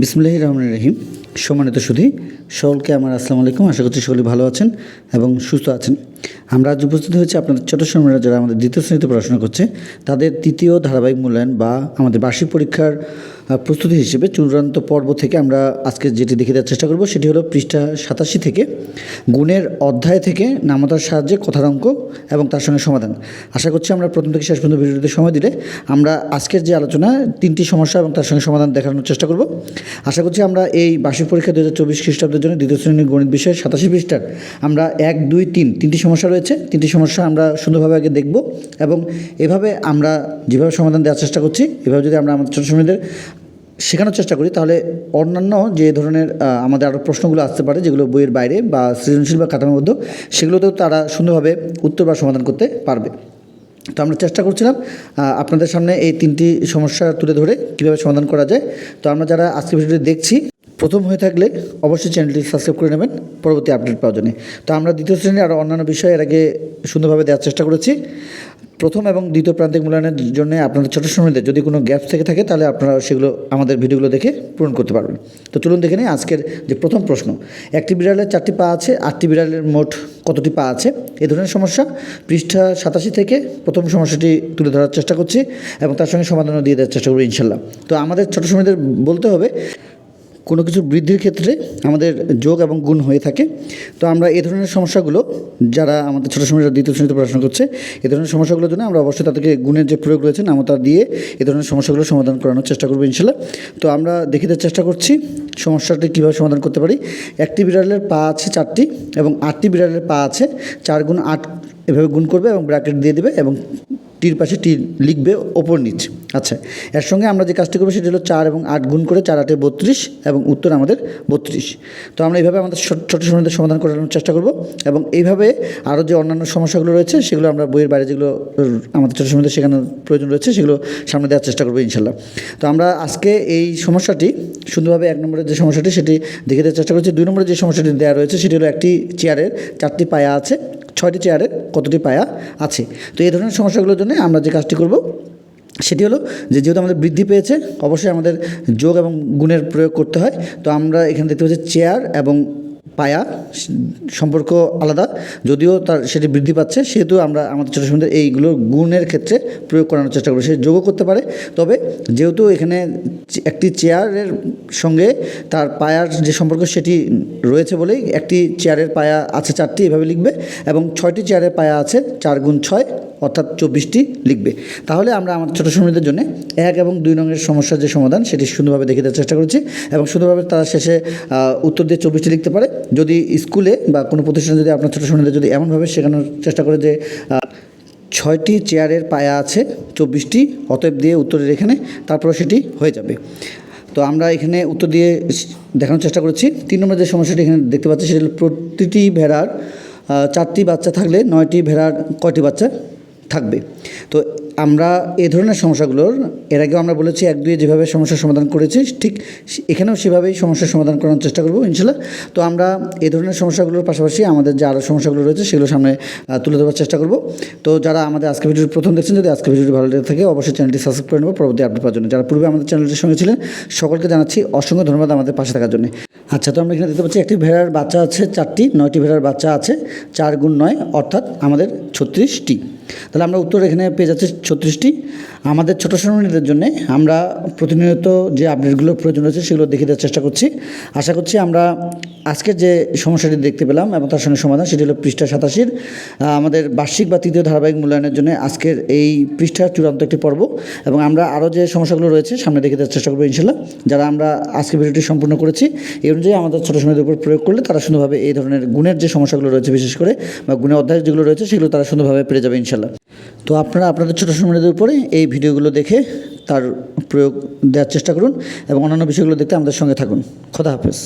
বিসমুল্লাহ রহমান রহিম। সম্মানিত সুধী, সকলকে আমার আসসালামু আলাইকুম। আশা করছি সকলে ভালো আছেন এবং সুস্থ আছেন। আমরা আজ উপস্থিত হয়েছি আপনাদের ছোট সময়রা যারা আমাদের দ্বিতীয় শ্রেণীতে পড়াশোনা করছে, তাদের তৃতীয় ধারাবাহিক মূল্যায়ন বা আমাদের বার্ষিক পরীক্ষার প্রস্তুতি হিসেবে চূড়ান্ত পর্ব থেকে আমরা আজকে যেটি দেখে দেওয়ার চেষ্টা করব সেটি হলো পৃষ্ঠা সাতাশি থেকে গুণের অধ্যায় থেকে নামতার সাহায্যে কথার অঙ্ক এবং তার সঙ্গে সমাধান। আশা করছি আমরা প্রথম থেকে শেষ পর্যন্ত ভিডিওতে সময় দিলে আমরা আজকের যে আলোচনা, তিনটি সমস্যা এবং তার সঙ্গে সমাধান দেখানোর চেষ্টা করব। আশা করছি আমরা এই বার্ষিক পরীক্ষা দু হাজার চব্বিশ খ্রিস্টাব্দের জন্য দ্বিতীয় শ্রেণির গণিত বিষয়ে সাতাশি পৃষ্ঠার আমরা এক, দুই, তিন, তিনটি সমস্যা রয়েছে, তিনটি সমস্যা আমরা সুন্দরভাবে আগে দেখব এবং এভাবে আমরা যেভাবে সমাধান দেওয়ার চেষ্টা করছি, এভাবে যদি আমরা আমাদের ছোটো শেখানোর চেষ্টা করি, তাহলে অন্যান্য যে ধরনের আমাদের আরও প্রশ্নগুলো আসতে পারে, যেগুলো বইয়ের বাইরে বা সৃজনশীল বা কাঠামোবদ্ধ সেগুলোতেও তারা সুন্দরভাবে উত্তর বা সমাধান করতে পারবে। তো আমরা চেষ্টা করছিলাম আপনাদের সামনে এই তিনটি সমস্যা তুলে ধরে কীভাবে সমাধান করা যায়। তো আমরা যারা আজকে ভিডিওটি দেখছি প্রথম হয়ে থাকলে অবশ্যই চ্যানেলটি সাবস্ক্রাইব করে নেবেন, পরবর্তী আপডেট পাওয়ার জন্য। তো আমরা দ্বিতীয় শ্রেণির আরও অন্যান্য বিষয় এর আগে সুন্দরভাবে দেওয়ার চেষ্টা করেছি। প্রথম এবং দ্বিতীয় প্রান্তিক মূল্যায়নের জন্য আপনাদের ছোটো সময়দের যদি কোনো গ্যাপস থেকে থাকে, তাহলে আপনারা সেগুলো, আমাদের ভিডিওগুলো দেখে পূরণ করতে পারবেন। তো চলুন দেখে নিই আজকের যে প্রথম প্রশ্ন। একটি বিড়ালের চারটি পা আছে, আটটি বিড়ালের মোট কতটি পা আছে? এ ধরনের সমস্যা, পৃষ্ঠা সাতাশি থেকে প্রথম সমস্যাটি তুলে ধরার চেষ্টা করছি এবং তার সঙ্গে সমাধানও দিয়ে দেওয়ার চেষ্টা করব ইনশাল্লাহ। তো আমাদের ছোটো সময়দের বলতে হবে কোনো কিছু বৃদ্ধির ক্ষেত্রে আমাদের যোগ এবং গুণ হয়ে থাকে। তো আমরা এই ধরনের সমস্যাগুলো, যারা আমাদের ছোটো সময় দ্বিতীয় শ্রেণীতে পড়াশোনা করছে এই ধরনের সমস্যাগুলোর জন্য আমরা অবশ্যই তাদেরকে গুণের যে প্রয়োগ রয়েছে নামতা দিয়ে এ ধরনের সমস্যাগুলো সমাধান করানোর চেষ্টা করব ইনশাল্লাহ। তো আমরা দেখে দেওয়ার চেষ্টা করছি সমস্যাটি কীভাবে সমাধান করতে পারি। একটি বিড়ালের পা আছে চারটি এবং আটটি বিড়ালের পা আছে, চার গুণ আট এভাবে গুণ করবে এবং ব্র্যাকেট দিয়ে দেবে এবং টির পাশে টি লিখবে ওপর নিচ। আচ্ছা এর সঙ্গে আমরা যে কাজটি করব সেটি হলো চার এবং আট গুণ করে চার আটে বত্রিশ এবং উত্তর আমাদের বত্রিশ। তো আমরা এইভাবে আমাদের ছোটো, ছোট সমাধান করানোর চেষ্টা করব এবং এইভাবে আরও যে অন্যান্য সমস্যাগুলো রয়েছে সেগুলো আমরা বইয়ের বাইরে যেগুলো, আমাদের ছোটো সমস্যা শেখানোর প্রয়োজন রয়েছে সেগুলো সামনে দেওয়ার চেষ্টা করব ইনশাল্লাহ তো আমরা আজকে এই সমস্যাটি, সুন্দরভাবে এক নম্বরের যে সমস্যাটি সেটি দেখে দেওয়ার চেষ্টা করছি। দুই নম্বরের যে সমস্যাটি দেওয়া রয়েছে সেটি হলো একটি চেয়ারের চারটি পায়া আছে। ছয়টি চেয়ারে কতটি পায়া আছে? তো এই ধরনের সমস্যাগুলোর জন্য আমরা যে কাজটি করব, সেটি হলো যে যেহেতু আমাদের বৃদ্ধি পেয়েছে, অবশ্যই আমাদের যোগ এবং গুণের প্রয়োগ করতে হয়। তো আমরা এখানে দেখতে পাচ্ছি চেয়ার এবং পায়া, সম্পর্ক আলাদা, যদিও তার সেটি বৃদ্ধি পাচ্ছে, সেহেতু আমরা আমাদের ছোটো সময় এইগুলো গুণের ক্ষেত্রে প্রয়োগ করানোর চেষ্টা করি সে যোগও করতে পারে, তবে যেহেতু এখানে একটি চেয়ারের সঙ্গে তার পায়ার যে সম্পর্ক সেটি রয়েছে বলেই একটি চেয়ারের পায়া আছে চারটি, এভাবে লিখবে, এবং ছয়টি চেয়ারের পায়া আছে চার গুণ ছয় অর্থাৎ চব্বিশটি লিখবে। তাহলে আমরা আমাদের ছোটো সময়দের জন্য এক এবং দুই রঙের সমস্যার যে সমাধান, সেটি সুন্দরভাবে দেখে দেওয়ার চেষ্টা করেছি এবং সুন্দরভাবে তারা শেষে উত্তর দিয়ে চব্বিশটি লিখতে পারে। যদি স্কুলে বা কোনো প্রতিষ্ঠানে যদি আপনার ছোটো সময়দের যদি এমনভাবে শেখানোর চেষ্টা করে যে ছয়টি চেয়ারের পায়া আছে চব্বিশটি, অতএব দিয়ে উত্তরের এখানে তারপরে সেটি হয়ে যাবে। তো আমরা এখানে উত্তর দিয়ে দেখানোর চেষ্টা করেছি। তিন নম্বর যে সমস্যাটি এখানে দেখতে পাচ্ছি, সেটা প্রতিটি ভেড়ার চারটি বাচ্চা থাকলে নয়টি ভেড়ার কয়টি বাচ্চা? থাকবে। তো আমরা এই ধরনের সমস্যাগুলোর, এর আগেও আমরা বলেছি এক দুয়ে যেভাবে সমস্যার সমাধান করেছি, ঠিক এখানেও সেভাবেই সমস্যার সমাধান করার চেষ্টা করব, ইনশাল্লাহ। তো আমরা এই ধরনের সমস্যাগুলোর পাশাপাশি আমাদের যে আরও সমস্যাগুলো রয়েছে, সেগুলো সামনে তুলে ধরার চেষ্টা করব। তো যারা আমাদের আজকে ভিডিওটি প্রথম দেখছেন, যদি আজকে ভিডিওটি ভালো লেগে থাকে, অবশ্যই চ্যানেলটি সাবস্ক্রাইব করে নেব, পরবর্তী আপডেট পাওয়ার জন্য। যারা পূর্বে আমাদের চ্যানেলটির সঙ্গে ছিলেন, সকলকে জানাচ্ছি অসংখ্য ধন্যবাদ আমাদের পাশে থাকার জন্য। আচ্ছা তো আমরা এখানে দেখতে পাচ্ছি একটি ভেড়ার বাচ্চা আছে, চারটি, নয়টি ভেড়ার বাচ্চা আছে, চার গুণ নয়, অর্থাৎ আমাদের ছত্রিশটি। তাহলে আমরা উত্তর এখানে পেয়ে যাচ্ছি ছত্রিশটি। আমাদের ছোটো শ্রেণীদের জন্য আমরা প্রতিনিয়ত যে আপডেটগুলোর প্রয়োজন রয়েছে সেগুলো দেখে দেওয়ার চেষ্টা করছি। আশা করছি আমরা আজকের যে সমস্যাটি দেখতে পেলাম এবং তার সঙ্গে সমাধান সেটি হলো পৃষ্ঠা সাতাশির আমাদের বার্ষিক বা তৃতীয় ধারাবাহিক মূল্যায়নের জন্য আজকের এই পৃষ্ঠার চূড়ান্ত একটি পর্ব এবং আমরা আরও যে সমস্যাগুলো রয়েছে সামনে দেখে দেওয়ার চেষ্টা করব ইনশাল্লাহ। যারা আমরা আজকে ভিডিওটি সম্পূর্ণ করেছি, এই অনুযায়ী আমাদের ছোটো সময়ের উপর প্রয়োগ করলে তারা সুন্দরভাবে এই ধরনের গুণের যে সমস্যাগুলো রয়েছে বিশেষ করে বা গুণের অধ্যায় যেগুলো রয়েছে সেগুলো তারা সুন্দরভাবে পেরে যাবে ইনশাল্লাহ। তো আপনারা, আপনাদের ছোটো সময়ের উপরে এই ভিডিওগুলো দেখে তার প্রয়োগ দেওয়ার চেষ্টা করুন এবং অন্যান্য বিষয়গুলো দেখতে আমাদের সঙ্গে থাকুন। খোদা হাফেজ।